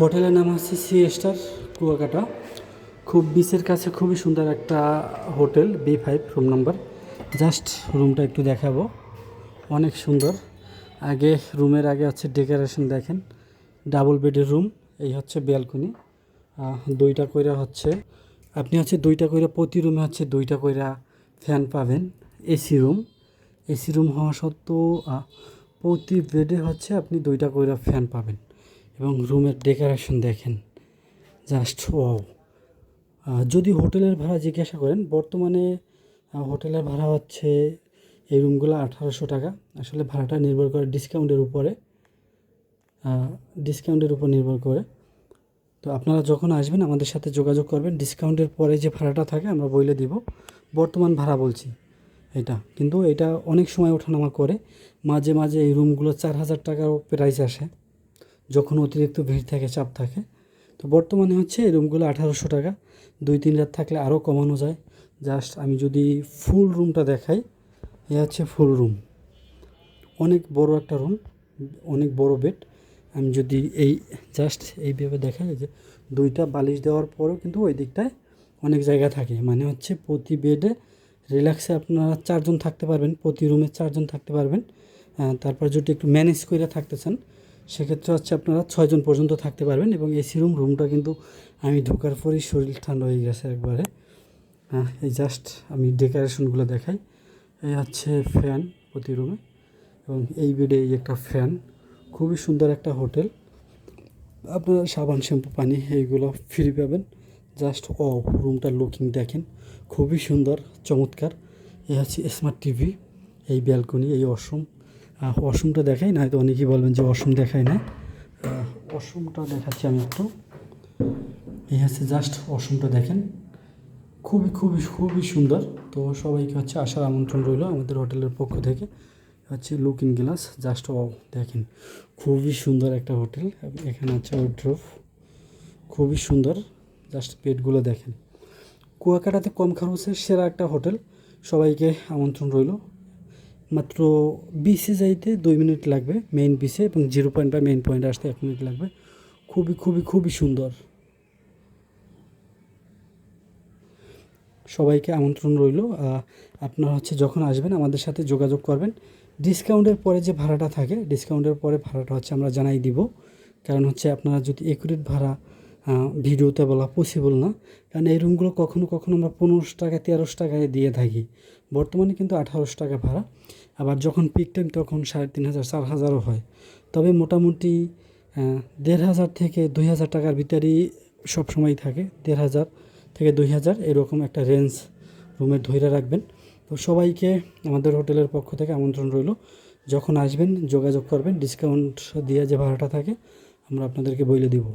হোটেলের নাম হচ্ছে সি স্টার, কুয়াকাটা। খুব বিচের কাছে খুবই সুন্দর একটা hotel, B five room number. Just রুমটা একটু দেখাবো। অনেক সুন্দর। আগে রুমের আগে হচ্ছে ডেকোরেশন দেখেন। ডাবল বেডের রুম, এই হচ্ছে ব্যালকনি। দুইটা কইরা হচ্ছে, আপনি হচ্ছে দুইটা কইরা প্রতি রুমে হচ্ছে দুইটা কইরা ফ্যান পাবেন, এসি রুম। এসি রুম হওয়া সত্ত্বেও প্রতি বেডে হচ্ছে আপনি দুইটা কইরা ফ্যান পাবেন। এবং রুমের ডেকোরেশন দেখেন। জাস্ট ও যদি হোটেলের ভাড়া জিজ্ঞাসা করেন, বর্তমানে হোটেলের ভাড়া হচ্ছে এই রুমগুলো আঠারোশো টাকা। আসলে ভাড়াটা নির্ভর করে ডিসকাউন্টের উপরে ডিসকাউন্টের উপর নির্ভর করে। তো আপনারা যখন আসবেন, আমাদের সাথে যোগাযোগ করবেন। ডিসকাউন্টের পরে যে ভাড়াটা থাকে, আমরা বইলে দিব। বর্তমান ভাড়া বলছি এটা। কিন্তু এটা অনেক সময় ওঠানামা করে। মাঝে মাঝে এই রুমগুলো চার হাজার টাকার প্রাইস আসে। যখন অতিরিক্ত ভিড় থাকে, চাপ থাকে, তো বর্তমানে হচ্ছে রুমগুলো আঠারোশো টাকা। দুই তিন রাত থাকলে আরও কমানো যায়। জাস্ট আমি যদি ফুল রুমটা দেখাই, এ হচ্ছে ফুল রুম অনেক বড় একটা রুম অনেক বড় বেড আমি যদি এই জাস্ট এইভাবে দেখাই যে দুইটা বালিশ দেওয়ার পরেও কিন্তু ওই দিকটায় অনেক জায়গা থাকে। মানে হচ্ছে প্রতি বেডে রিল্যাক্সে আপনারা চারজন থাকতে পারবেন, প্রতি রুমে চারজন থাকতে পারবেন। তারপর যদি একটু ম্যানেজ করে থাকতে চান সেক্ষেত্রে হচ্ছে আপনারা ছয়জন পর্যন্ত থাকতে পারবেন এবং এসি রুম, রুমটা কিন্তু আমি ঢোকার পরেই শরীর ঠান্ডা হয়ে গেছে একবারে। হ্যাঁ এই জাস্ট আমি ডেকোরেশনগুলো দেখাই। এই হচ্ছে ফ্যান প্রতি রুমে এবং এই বেডে এই একটা ফ্যান। খুবই সুন্দর একটা হোটেল। আপনারা সাবান, শ্যাম্পু, পানি এইগুলো ফ্রি পাবেন। জাস্ট ও রুমটার লুকিং দেখেন। খুবই সুন্দর, চমৎকার। এই হচ্ছে স্মার্ট টিভি এই ব্যালকনি এই অসম অসমটা দেখাই না হয়তো অনেকেই বলবেন যে অসম দেখাই না। অসমটা দেখাচ্ছি আমি একটু। এই হচ্ছে জাস্ট অসমটা দেখেন। খুবই খুবই খুবই সুন্দর। তো সবাইকে হচ্ছে আসার আমন্ত্রণ রইল আমাদের হোটেলের পক্ষ থেকে। হচ্ছে লুকিং গ্লাস জাস্ট ও দেখেন। খুবই সুন্দর একটা হোটেল। এখানে আছে ওয়ার্ড্রোভ খুবই সুন্দর। জাস্ট বেডগুলো দেখেন। কুয়াকাটাতে কম খরচের সেরা একটা হোটেল। সবাইকে আমন্ত্রণ রইল। মাত্র বিচে যাইতে দুই মিনিট লাগবে মেইন বিচে এবং জিরো পয়েন্ট বা মেইন পয়েন্ট আসতে এক মিনিট লাগবে। খুবই খুবই খুবই সুন্দর। সবাইকে আমন্ত্রণ রইল। আপনারা হচ্ছে যখন আসবেন আমাদের সাথে যোগাযোগ করবেন। ডিসকাউন্টের পরে যে ভাড়াটা থাকে ডিসকাউন্টের পরে ভাড়াটা হচ্ছে আমরা জানাই দিব। কারণ হচ্ছে আপনারা যদি একুরেট ভাড়া ভিডিওতে বলা পসিবল না। কারণ এই রুমগুলো কখনো কখনো আমরা পনেরোশো টাকা তেরোশো টাকায় দিয়ে থাকি। বর্তমানে কিন্তু আঠারোশো টাকা ভাড়া। আবার যখন পিক টাইম তখন সাড়ে তিন হাজার, চার হাজারও হয়। তবে মোটামুটি দেড় হাজার থেকে দুই হাজার টাকার ভিতরেই সবসময় থাকে। দেড় হাজার থেকে দুই হাজার এরকম একটা রেঞ্জ রুমে ধরে রাখবেন। তো সবাইকে আমাদের হোটেলের পক্ষ থেকে আমন্ত্রণ রইল। যখন আসবেন, যোগাযোগ করবেন ডিসকাউন্ট দিয়ে যে ভাড়াটা থাকে, আমরা আপনাদেরকে বলে দিব।